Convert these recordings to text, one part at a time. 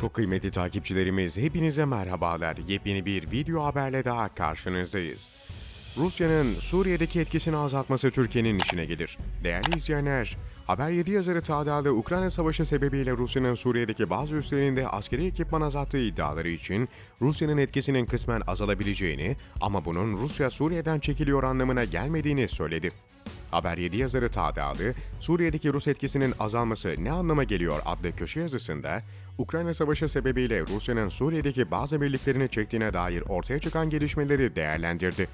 Çok kıymetli takipçilerimiz hepinize merhabalar. Yepyeni bir video haberle daha karşınızdayız. Rusya'nın Suriye'deki etkisini azaltması Türkiye'nin işine gelir. Değerli izleyenler, Haber 7 yazarı Tağdağlı Ukrayna Savaşı sebebiyle Rusya'nın Suriye'deki bazı üslerinde askeri ekipman azalttığı iddiaları için Rusya'nın etkisinin kısmen azalabileceğini ama bunun Rusya Suriye'den çekiliyor anlamına gelmediğini söyledi. Haber 7 yazarı Tağdağlı, Suriye'deki Rus etkisinin azalması ne anlama geliyor adlı köşe yazısında, Ukrayna Savaşı sebebiyle Rusya'nın Suriye'deki bazı birliklerini çektiğine dair ortaya çıkan gelişmeleri değerlendirdi.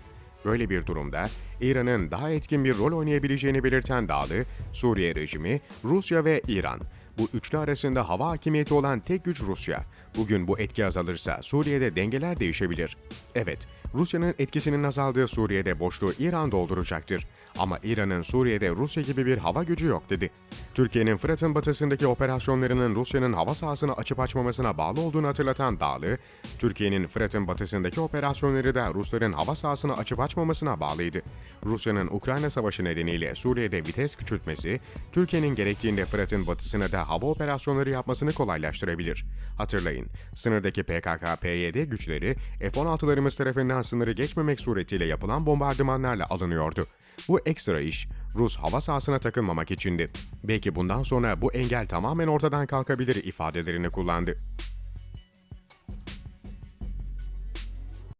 Böyle bir durumda İran'ın daha etkin bir rol oynayabileceğini belirten Dağlı, Suriye rejimi, Rusya ve İran. Bu üçlü arasında hava hakimiyeti olan tek güç Rusya. Bugün bu etki azalırsa Suriye'de dengeler değişebilir. Evet, Rusya'nın etkisinin azaldığı Suriye'de boşluğu İran dolduracaktır. Ama İran'ın Suriye'de Rusya gibi bir hava gücü yok dedi. Türkiye'nin Fırat'ın batısındaki operasyonlarının Rusya'nın hava sahasını açıp açmamasına bağlı olduğunu hatırlatan Dağlı, Türkiye'nin Fırat'ın batısındaki operasyonları da Rusların hava sahasını açıp açmamasına bağlıydı. Rusya'nın Ukrayna Savaşı nedeniyle Suriye'de vites küçültmesi, Türkiye'nin gerektiğinde Fırat'ın batısına hava operasyonları yapmasını kolaylaştırabilir. Hatırlayın, sınırdaki PKK-PYD güçleri F-16'larımız tarafından sınırı geçmemek suretiyle yapılan bombardımanlarla alınıyordu. Bu ekstra iş Rus hava sahasına takılmamak içindi. Belki bundan sonra bu engel tamamen ortadan kalkabilir ifadelerini kullandı.